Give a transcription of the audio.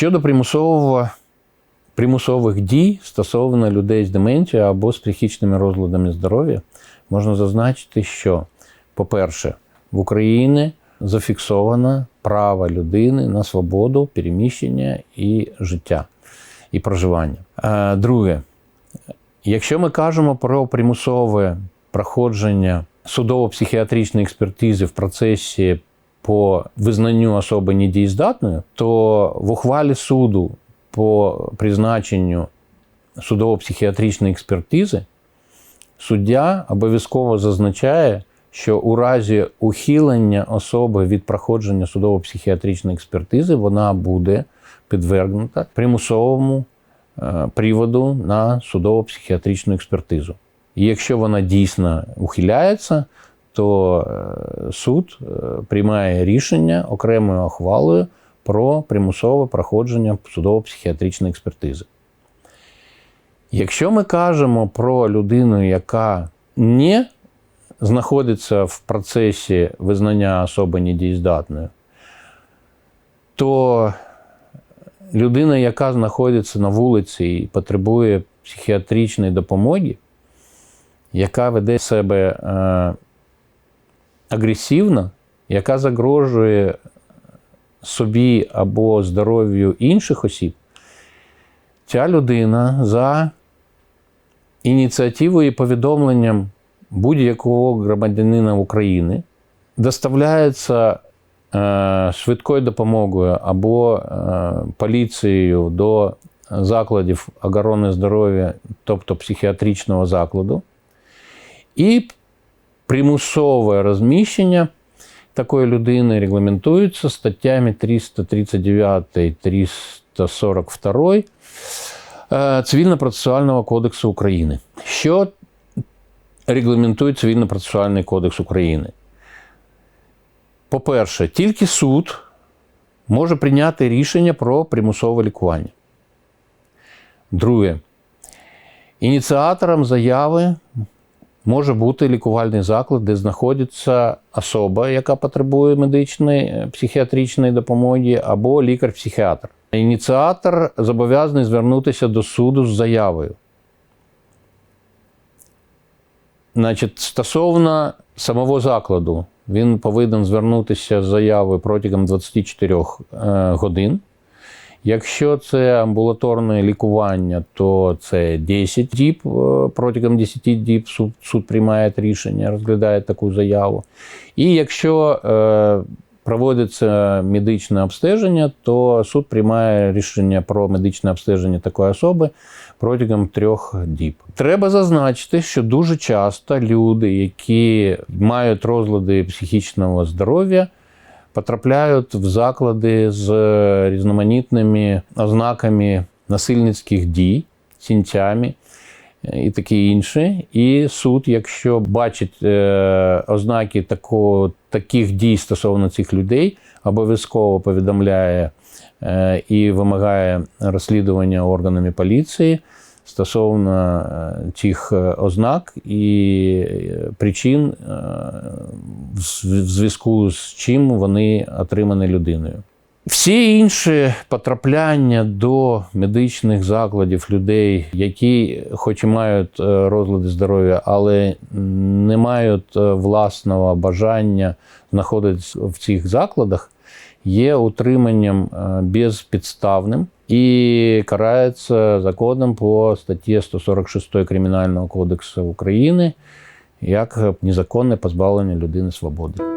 Щодо примусового, примусових дій стосовно людей з деменцією або з психічними розладами здоров'я, можна зазначити, що, по-перше, в Україні зафіксовано право людини на свободу переміщення і життя і проживання. Е, Друге, якщо ми кажемо про примусове проходження судово-психіатричної експертизи в процесі по визнанню особи недієздатною, то в ухвалі суду по призначенню судово-психіатричної експертизи суддя обов'язково зазначає, що у разі ухилення особи від проходження судово-психіатричної експертизи вона буде підвергнута примусовому е, приводу на судово-психіатричну експертизу. І якщо вона дійсно ухиляється, то е, суд е, приймає рішення окремою ухвалою про примусове проходження судово-психіатричної експертизи. Якщо ми кажемо про людину, яка не знаходиться в процесі визнання особи недієздатною, то людина, яка знаходиться на вулиці і потребує психіатричної допомоги, яка веде себе агресивно, яка загрожує собі або здоров'ю інших осіб, ця людина за ініціативою і повідомленням будь-якого громадянина України доставляється е, швидкою допомогою або е, поліцією до закладів охорони здоров'я, тобто психіатричного закладу, і примусове розміщення такої людини регламентується статтями 339 342 е, Цивільно-процесуального кодексу України. Що регламентує Цивільно-процесуальний кодекс України? По-перше, тільки суд може прийняти рішення про примусове лікування. Друге, ініціатором заяви може бути лікувальний заклад, де знаходиться особа, яка потребує медичної е, психіатричної допомоги, або лікар-психіатр. Ініціатор зобов'язаний звернутися до суду з заявою. Значить, стосовно самого закладу, він повинен звернутися з заявою протягом 24 е, годин. Якщо це амбулаторне лікування, то це 10 діб. Е, Протягом 10 діб суд, суд приймає рішення, розглядає таку заяву. І якщо е, проводиться медичне обстеження, то суд приймає рішення про медичне обстеження такої особи протягом трьох діб. Треба зазначити, що дуже часто люди, які мають розлади психічного здоров'я, потрапляють в заклади з різноманітними ознаками насильницьких дій, сінцями і таке інше. І суд, якщо бачить е, ознаки такого, таких дій стосовно цих людей, обов'язково повідомляє е, і вимагає розслідування органами поліції. Стосовно е, цих ознак і причин, в зв'язку з чим вони отримані людиною. Всі інші потрапляння до медичних закладів людей, які, хоч і мають е, розлади здоров'я, але не мають е, власного бажання знаходитися в цих закладах, є утриманням е, безпідставним і карається законом по статье 146 Кримінального кодексу України як незаконне позбавлення людини свободи.